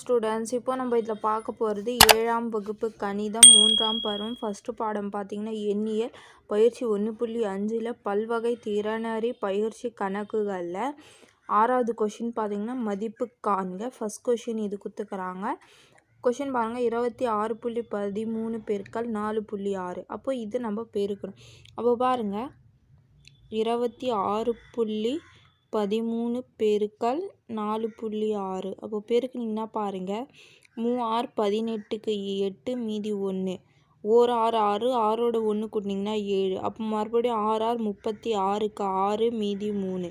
Students இப்போ நம்ம இதில் பார்க்க போகிறது ஏழாம் வகுப்பு கணிதம் மூன்றாம் பருவம் ஃபஸ்ட்டு பாடம். பார்த்திங்கன்னா எண்ணியல் பயிற்சி ஒன்று புள்ளி அஞ்சில் பல்வகை திறனறி பயிற்சி கணக்குகளில் ஆறாவது கொஷின் பார்த்திங்கன்னா மதிப்பு காண்க. ஃபஸ்ட் கொஷின் இது கொடுத்துக்கிறாங்க கொஷின் பாருங்கள் இருபத்தி ஆறு புள்ளி பதிமூணு பெருக்கள் நாலு புள்ளி ஆறு. அப்போ இது நம்ம பெருக்கணும். அப்போ பாருங்கள் இருபத்தி ஆறு புள்ளி பதிமூணு பெருக்கல் நாலு புள்ளி ஆறு. அப்போ பெருக்குனிங்கன்னா பாருங்கள் மூ ஆறு பதினெட்டுக்கு எட்டு மீதி ஒன்று ஓர் ஆறு ஆறு ஆறோட ஒன்று கூட்டினிங்கன்னா ஏழு. அப்போ மறுபடியும் ஆறு ஆறு முப்பத்தி ஆறுக்கு ஆறு மீதி மூணு.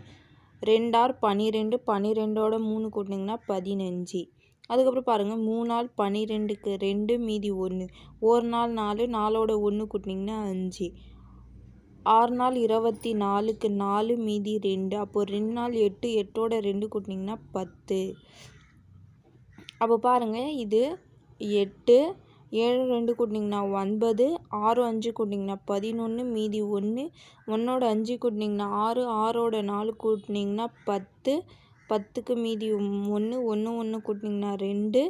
ரெண்டார் பன்னிரெண்டு பன்னிரெண்டோட மூணு கூட்டினிங்கன்னா பதினஞ்சு. அதுக்கப்புறம் பாருங்கள் மூணு நாள் பன்னிரெண்டுக்கு ரெண்டு மீதி ஒன்று ஒரு நாள் நாலு நாலோட ஒன்று கூட்டினிங்கன்னா அஞ்சு. ஆறு நாள் இருபத்தி நாலுக்கு நாலு மீதி ரெண்டு. அப்போது ரெண்டு நாள் எட்டு எட்டோட ரெண்டு கூட்டினிங்கன்னா பத்து. அப்போ பாருங்கள் இது எட்டு ஏழு ரெண்டு கூட்டினிங்கன்னா ஒன்பது ஆறு அஞ்சு கூட்டினிங்கன்னா பதினொன்று மீதி ஒன்று ஒன்றோட அஞ்சு கூட்டினிங்கன்னா ஆறு ஆறோட நாலு கூட்டினிங்கன்னா பத்து பத்துக்கு மீதி ஒன்று ஒன்று ஒன்று கூட்டினிங்கன்னா ரெண்டு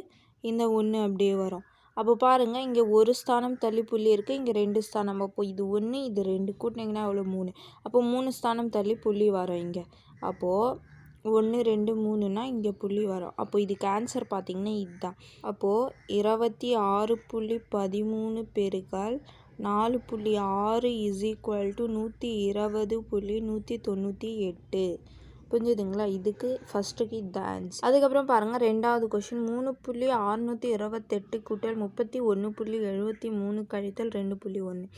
இந்த ஒன்று அப்படியே வரும். அப்போ பாருங்கள் இங்கே ஒரு ஸ்தானம் தள்ளி புள்ளி இருக்குது இங்கே ரெண்டு ஸ்தானம். அப்போ இது ஒன்று இது ரெண்டு கூட்டினீங்கன்னா எவ்வளோ? மூணு. அப்போ மூணு ஸ்தானம் தள்ளி புள்ளி வரும் இங்கே. அப்போது ஒன்று ரெண்டு மூணுனா இங்கே புள்ளி வரும். அப்போ இதுக்கு ஆன்சர் பார்த்திங்கன்னா இதுதான். அப்போது இருபத்தி ஆறு புள்ளி பதிமூணு பெருக்கால் நாலு புள்ளி ஆறு இஸ் ஈக்குவல் டு நூற்றி இருபது புள்ளி நூற்றி தொண்ணூற்றி எட்டு. புரிஞ்சுதுங்களா? இதுக்கு ஃபஸ்ட்டுக்கு இது அதுக்கப்புறம் பாருங்கள் ரெண்டாவது கொஷின் மூணு புள்ளி அறுநூற்றி இருபத்தெட்டு கூட்டல் முப்பத்தி ஒன்று புள்ளி எழுபத்தி மூணு கழித்தல் ரெண்டு புள்ளி ஒன்று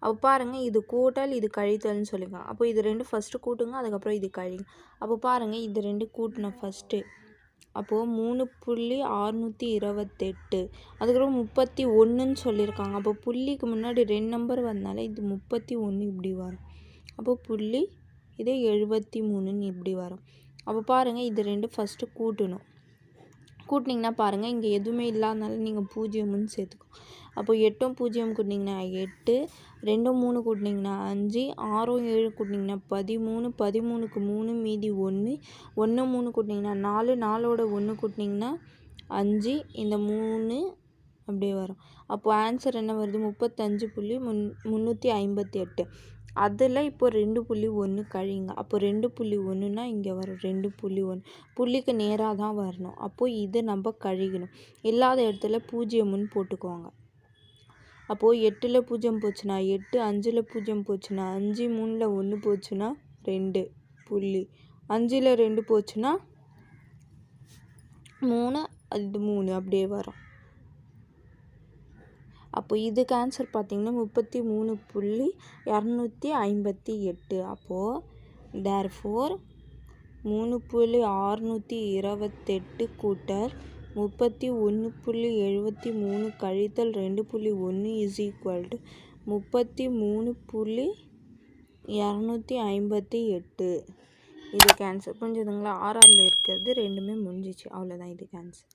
அப்போ பாருங்கள் இது கூட்டல் இது கழித்தல்னு சொல்லிக்கலாம் அப்போ இது ரெண்டு ஃபஸ்ட்டு கூட்டுங்க அதுக்கப்புறம் இது கழிங்க அப்போ பாருங்கள் இது ரெண்டு கூட்டினோம் ஃபஸ்ட்டு அப்போது மூணு புள்ளி அறுநூற்றி இருபத்தெட்டு. அதுக்கப்புறம் முப்பத்தி ஒன்றுன்னு சொல்லியிருக்காங்க. அப்போ புள்ளிக்கு முன்னாடி ரெண்டு நம்பர் வந்தாலே இது முப்பத்தி ஒன்று இப்படி வரும். அப்போது புள்ளி இதே எழுபத்தி மூணுன்னு இப்படி வரும். அப்போ பாருங்கள் இது ரெண்டு ஃபஸ்ட்டு கூட்டணும். கூட்டினிங்கன்னா பாருங்கள் இங்கே எதுவுமே இல்லாதனால நீங்கள் பூஜ்ஜியம்னு சேர்த்துக்கோ. அப்போ எட்டும் பூஜ்ஜியம் கூட்டினிங்கன்னா எட்டு ரெண்டும் மூணு கூட்டினிங்கன்னா அஞ்சு ஆறும் ஏழு கூட்டினிங்கன்னா பதிமூணு பதிமூணுக்கு மூணு மீதி ஒன்று ஒன்று மூணு கூட்டினிங்கன்னா நாலு நாலோட ஒன்று கூட்டினிங்கன்னா அஞ்சு இந்த மூணு அப்படியே வரும். அப்போது ஆன்சர் என்ன வருது? முப்பத்தஞ்சு புள்ளி முன் முந்நூற்றி ஐம்பத்தி எட்டு அதில் இப்போ ரெண்டு புள்ளி ஒன்று கழிங்க அப்போ ரெண்டு புள்ளி ஒன்றுனா இங்கே வரும். ரெண்டு புள்ளி ஒன்று புள்ளிக்கு நேராக தான் வரணும். அப்போது இதை நம்ம கழிக்கணும் இல்லாத இடத்துல பூஜ்ஜியம்னு போட்டுக்கோங்க. அப்போது எட்டில் பூஜ்ஜியம் போச்சுன்னா எட்டு அஞ்சில் பூஜ்ஜியம் போச்சுன்னா அஞ்சு மூணில் ஒன்று போச்சுன்னா ரெண்டு புள்ளி. அஞ்சில் ரெண்டு போச்சுன்னா மூணு அது மூணு அப்படியே வரும். அப்போ இதுக்கு ஆன்சர் பார்த்திங்கன்னா முப்பத்தி மூணு புள்ளி இரநூத்தி ஐம்பத்தி எட்டு. அப்போது தேர் ஃபோர் மூணு புள்ளி ஆறுநூற்றி இருபத்தெட்டு கூட்டல் முப்பத்தி ஒன்று புள்ளி எழுபத்தி மூணு கழித்தல் ரெண்டு புள்ளி ஒன்று இஸ் ஈக்குவல் டு முப்பத்தி மூணு புள்ளி இரநூத்தி ஐம்பத்தி எட்டு. இது கேன்சல் புரிஞ்சுதுங்களா? ஆறாவில் இருக்கிறது ரெண்டுமே முடிஞ்சிச்சு. அவ்வளோதான் இது கேன்சல்